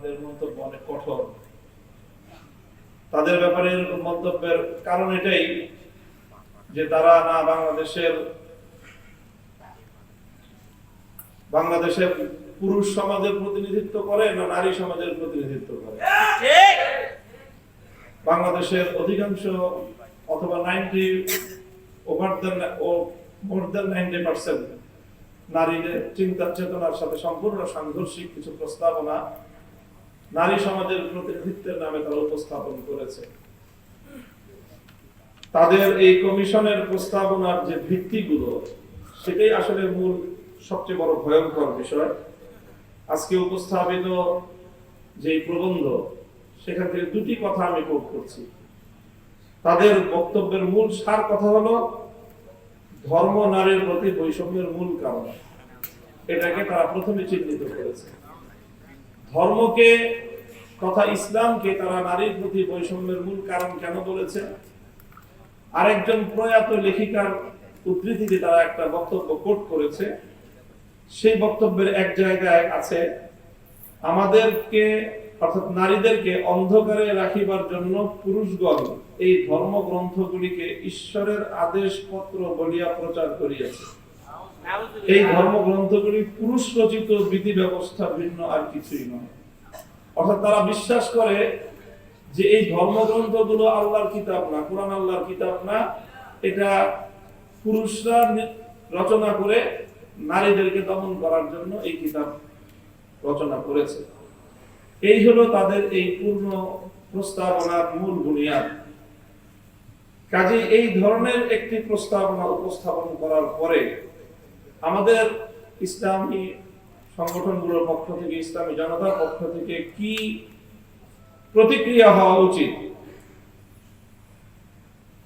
তাদের মন্তব্য অনেক কঠোর। তাদের ব্যাপারে মন্তব্যের কারণ এটাই যে তারা না বাংলাদেশের বাংলাদেশের পুরুষ সমাজের প্রতিনিধিত্ব করে না নারী সমাজের প্রতিনিধিত্ব করে। বাংলাদেশের অধিকাংশ অথবা ninety over than or more than ninety percent নারীদের চিন্তা চেতনার সাথে সম্পূর্ণ সাংঘর্ষিক কিছু প্রস্তাবনা নারী সমাজের প্রতিনিধিত্বের নামে তারা উপস্থাপন করেছে। তাদের এই কমিশনের প্রস্তাবনার যে ভিত্তিগুলো, সেটাই আসলে মূল সবচেয়ে বড় ভয়ঙ্কর বিষয়। আজকে উপস্থাপিত যে প্রবন্ধ, সেখান থেকে দুটি কথা আমি কোট করছি। তাদের বক্তব্যের মূল সার কথা হলো, ধর্ম নারীর প্রতি বৈষম্যের মূল কারণ। এটাকে তারা প্রথমে চিহ্নিত করেছে। ধর্মকে তথা ইসলামকে তারা নারীর প্রতি বৈষম্যের মূল কারণ কেন বলেছে? আরেকজন প্রয়াত লেখিকার উদ্ধৃতিতে তারা একটা বক্তব্য কোট করেছে। সেই বক্তব্যের এক জায়গায় আছে, আমাদেরকে, অর্থাৎ নারীদেরকে অন্ধকারে রাখিবার জন্য পুরুষগণ এই ধর্মগ্রন্থগুলিকে ঈশ্বরের আদেশপত্র বলিয়া প্রচার করিয়াছে। এই ধর্মগ্রন্থগুলি পুরুষ রচিত বিধি ব্যবস্থা ভিন্ন আর কিছুই নয়। অর্থাৎ তারা বিশ্বাস করে যে এই ধর্মগ্রন্থগুলো আল্লাহর কিতাব না, কোরআন আল্লাহর কিতাব না, এটা পুরুষরা রচনা করে নারীদেরকে দমন করার জন্য এই কিতাব রচনা করেছে। এই হলো তাদের এই পূর্ণ প্রস্তাবনার মূল বুনিয়াদ। কাজে এই ধরনের একটি প্রস্তাবনা উপস্থাপন করার পরে আমাদের ইসলামী সংগঠনগুলোর পক্ষ থেকে, ইসলামী জনতার পক্ষ থেকে কি প্রতিক্রিয়া হওয়া উচিত?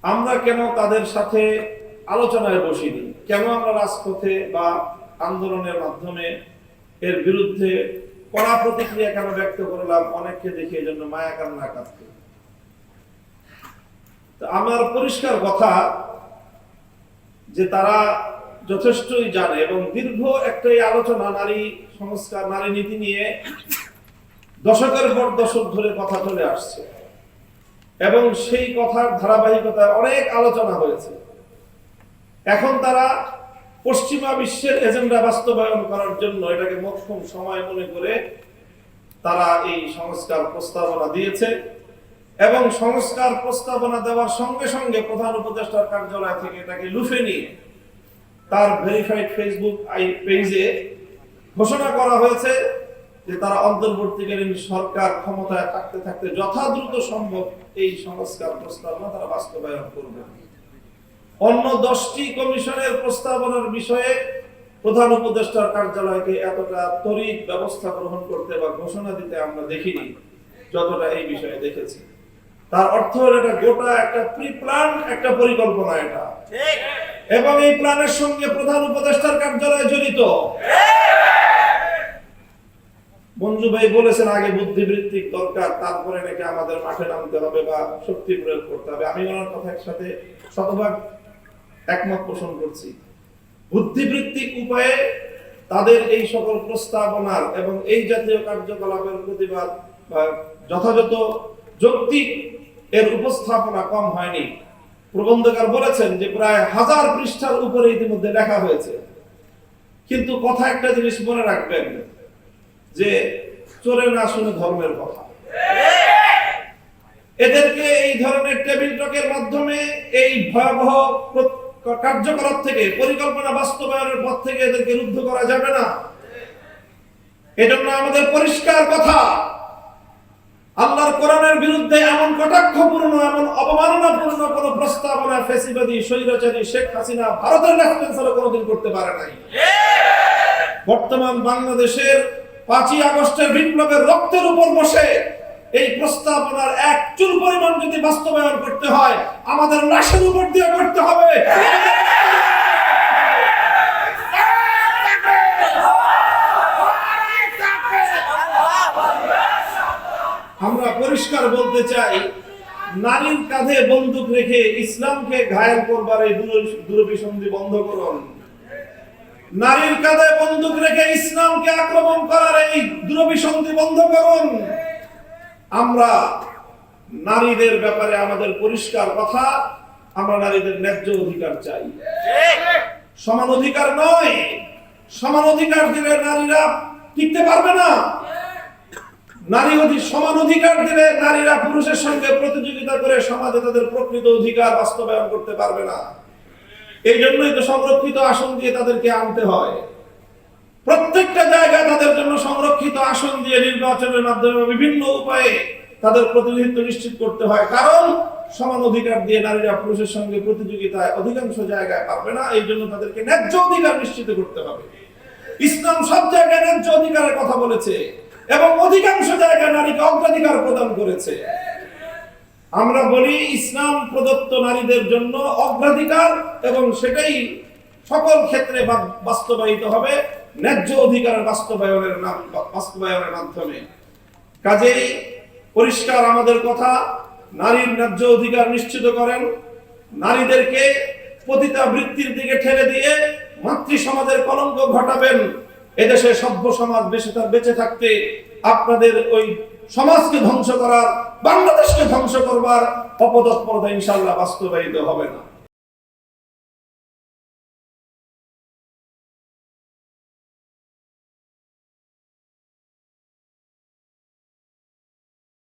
আমরা কেন তাদের সাথে আলোচনায় বসিনি? কেন আমরা রাজপথে বা আন্দোলনের মাধ্যমে এর বিরুদ্ধে কড়া প্রতিক্রিয়া কেন ব্যক্ত করলাম? অনেককে দেখে এই জন্য মায়া কান্না কাঁদতে আমার পরিষ্কার কথা যে তারা যথেষ্টই জানে এবং দীর্ঘ একটাই আলোচনা, নারী সংস্কার, নারী নীতি নিয়ে দশকের পর দশক ধরে কথা চলে আসছে। এবং সেই কথার ধারাবাহিকতায় অনেক আলোচনা হয়েছে। এখন তারা পশ্চিমা বিশ্বের এজেন্ডা বাস্তবায়ন করার জন্য এটাকে মক্ষম সময় মনে করে তারা এই সংস্কার প্রস্তাবনা দিয়েছে এবং সংস্কার প্রস্তাবনা দেওয়ার সঙ্গে সঙ্গে প্রধান উপদেষ্টার কার্যালয় থেকে এটাকে লুফে নিয়ে তার ভেরিফাইড ফেসবুক পেজে ঘোষণা করা হয়েছে যে তারা অন্তর্বর্তীকালীন সরকার ক্ষমতায় থাকতে থাকতে যথাদ্রুত সম্ভব এই সংস্কার প্রস্তাবনা তারা বাস্তবায়ন করবে। অন্য দশটি কমিশনের প্রস্তাবনার বিষয়ে প্রধান উপদেষ্টার কার্যালয়কে এতটা তড়িৎ ব্যবস্থা গ্রহণ করতে বা ঘোষণা দিতে আমরা দেখিনি, যতটা এই বিষয়ে দেখেছি। তার অর্থ হলো এটা গোটা একটা প্রি প্ল্যান একটা পরিকল্পনা এটা। এবং এই প্ল্যানের সঙ্গে প্রধান উপদেষ্টার কার্যালয় জড়িত। মঞ্জু ভাই বলেছেন, আগে বুদ্ধিবৃত্তিক দরকার, তারপরে নাকি আমাদের মাঠে নামতে হবে বা শক্তি প্রয়োগ করতে হবে। আমি ওনার কথার সাথে শতভাগ একমত পোষণ করছি। বুদ্ধিবৃত্তিক উপায়ে তাদের এই সকল প্রস্তাবনার এবং এই জাতীয় কার্যকলাপের প্রতিবাদ যথাযথ যৌক্তিক এর উপস্থাপনা কম হয়নি। প্রবন্ধকার বলেছেন যে প্রায় হাজার পৃষ্ঠার উপরে ইতিমধ্যে লেখা হয়েছে। কিন্তু কথা একটা জিনিস মনে রাখবেন, যে চোরে না শুনে ধর্মের কথা। এদেরকে এই ধরনের টেবিল টকের মাধ্যমে এই ভয়াবহ কার্যকলাপ থেকে, পরিকল্পনা বাস্তবায়নের পথ থেকে এদেরকে রুদ্ধ করা যাবে না। এজন্য আমাদের পরিষ্কার কথা আল্লাহর কোরআনের বিরুদ্ধে এমন কটাক্ষপূর্ণ, এমন অবমাননাপূর্ণ কোন প্রস্তাবনা ফেসিবাদী, স্বৈরাচারী শেখ হাসিনা ভারতের লেফটেন্সারও কোনোদিন করতে পারে নাই। বর্তমান বাংলাদেশের পাঁচই আগস্টের বিপ্লবের রক্তের উপর বসে এই প্রস্তাবনার এক চুল পরিমাণ যদি বাস্তবায়ন করতে হয়, আমাদের লাশের উপর দিয়ে করতে হবে। পরিষ্কার বলতে চাই, নারীর কাঁধে বন্দুক রেখে ইসলামকে ঘায়েল করবার এই দূর- দূরভিসন্ধি বন্ধ করুন। নারীর কাঁধে বন্দুক রেখে ইসলামকে আক্রমণ করার এই দুরভিসন্ধি বন্ধ করুন। আমরা নারীদের ব্যাপারে আমাদের পরিষ্কার কথা, আমরা নারীদের ন্যায্য অধিকার চাই। সমান অধিকার নয়, সমান অধিকার দিলে নারীরা টিকতে পারবে না। নারী অধি, সমান অধিকার দিলে নারীরা পুরুষের সঙ্গে প্রতিযোগিতা করে সমাজে তাদের প্রকৃত অধিকার বাস্তবায়ন করতে পারবে না। এই জন্যই তো সংরক্ষিত আসন দিয়ে তাদেরকে আনতে হয়। প্রত্যেকটা জায়গায় তাদের জন্য সংরক্ষিত আসন দিয়ে নির্বাচনের মাধ্যমে বিভিন্ন উপায়ে তাদের প্রতিনিধিত্ব নিশ্চিত করতে হয়। কারণ সমান অধিকার দিয়ে নারীরা পুরুষের সঙ্গে প্রতিযোগিতায় অধিকাংশ জায়গায় পারবে না। এই জন্য তাদেরকে ন্যায্য অধিকার নিশ্চিত করতে হবে। ইসলাম সব জায়গায় ন্যায্য অধিকারের কথা বলেছে। এবং অধিকাংশ জায়গায় নারীকে অগ্রাধিকার প্রদান করেছে। আমরা বলি ইসলাম প্রদত্ত নারীদের জন্য অগ্রাধিকার এবং সেটাই সকল ক্ষেত্রে বাস্তবায়িত হবে। ন্যায্য অধিকার বাস্তবায়নের নাম, বাস্তবায়নের মাধ্যমে। কাজেই পরিষ্কার আমাদের কথা, নারীর ন্যায্য অধিকার নিশ্চিত করেন। নারীদেরকে পতিতা বৃত্তির দিকে ঠেলে দিয়ে মাতৃ সমাজের কলঙ্ক ঘটাবেন। এদেশে সভ্য সমাজ বেঁচে বেঁচে থাকতে আপনাদের ওই সমাজকে ধ্বংস করার, বাংলাদেশকে ধ্বংস করবার অপদৎপরতা ইনশাল্লাহ বাস্তবায়িত হবে না।